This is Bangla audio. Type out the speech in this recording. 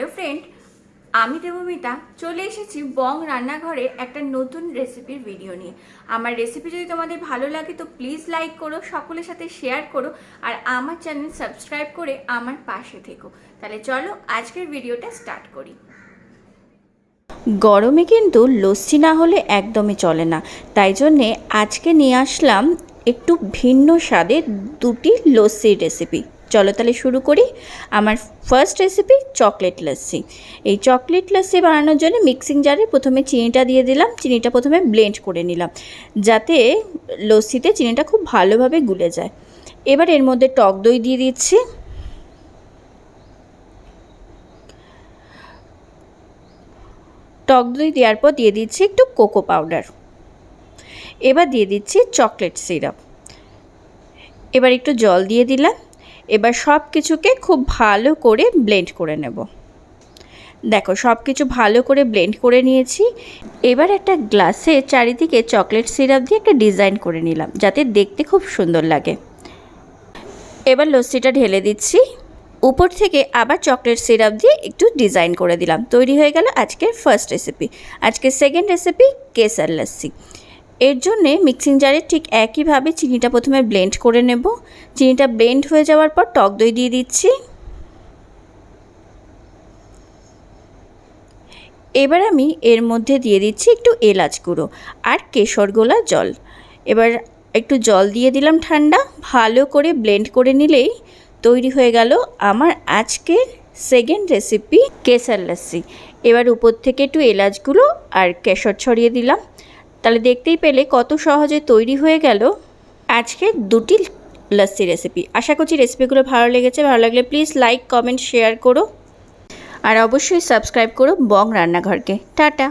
হ্যালো ফ্রেন্ড, আমি দেবমিতা, চলে এসেছি বং রান্নাঘরে একটা নতুন রেসিপির ভিডিও নিয়ে। আমার রেসিপি যদি তোমাদের ভালো লাগে তো প্লিজ লাইক করো, সকলের সাথে শেয়ার করো আর আমার চ্যানেল সাবস্ক্রাইব করে আমার পাশে থেকো। তাহলে চলো আজকের ভিডিওটা স্টার্ট করি। গরমে কিন্তু লস্যি না হলে একদমই চলে না। তাই জন্যে আজকে নিয়ে আসলাম একটু ভিন্ন স্বাদের দুটি লস্যির রেসিপি। চলো তাহলে শুরু করি। আমার ফার্স্ট রেসিপি চকলেট লস্যি এই চকলেট লস্যি বানানোর জন্য মিক্সিং জারে প্রথমে চিনিটা দিয়ে দিলাম। চিনিটা প্রথমে ব্লেন্ড করে নিলাম। যাতে লস্যিতে চিনিটা খুব ভালোভাবে গুলে যায়। এবার এর মধ্যে টক দই দিয়ে দিচ্ছি। টক দই দেওয়ার পর দিয়ে দিচ্ছি একটু কোকো পাউডার এবার দিয়ে দিচ্ছি চকলেট সিরাপ এবার একটু জল দিয়ে দিলাম। এবার সব কিছুকে খুব ভালো করে ব্লেন্ড করে নেব। দেখো সব কিছু ভালো করে ব্লেন্ড করে নিয়েছি। এবার একটা গ্লাসে চারিদিকে চকলেট সিরাপ দিয়ে একটা ডিজাইন করে নিলাম, যাতে দেখতে খুব সুন্দর লাগে। এবার লস্যিটা ঢেলে দিচ্ছি। উপর থেকে আবার চকলেট সিরাপ দিয়ে একটু ডিজাইন করে দিলাম। তৈরি হয়ে গেল আজকের ফার্স্ট রেসিপি আজকের সেকেন্ড রেসিপি কেসার লস্যি। এর জন্যে মিক্সিং জারে ঠিক একইভাবে চিনিটা প্রথমে ব্লেন্ড করে নেব। চিনিটা ব্লেন্ড হয়ে যাওয়ার পর টক দই দিয়ে দিচ্ছি। এবার আমি এর মধ্যে দিয়ে দিচ্ছি একটু এলাচ গুঁড়ো আর কেশর গোলা জল। এবার একটু জল দিয়ে দিলাম ঠান্ডা, ভালো করে ব্লেন্ড করে নিলেই তৈরি হয়ে গেল আমার আজকের সেকেন্ড রেসিপি কেসার লস্যি। এবার উপর থেকে একটু এলাচ গুঁড়ো আর কেশর ছড়িয়ে দিলাম। তাহলে দেখতেই পেলে কত সহজে তৈরি হয়ে গেল আজকে দুটি লস্যি রেসিপি আশা করছি রেসিপিগুলো ভালো লেগেছে। ভালো লাগলে প্লিজ লাইক কমেন্ট শেয়ার করো। আর অবশ্যই সাবস্ক্রাইব করো বং রান্নাঘরকে। টাটা।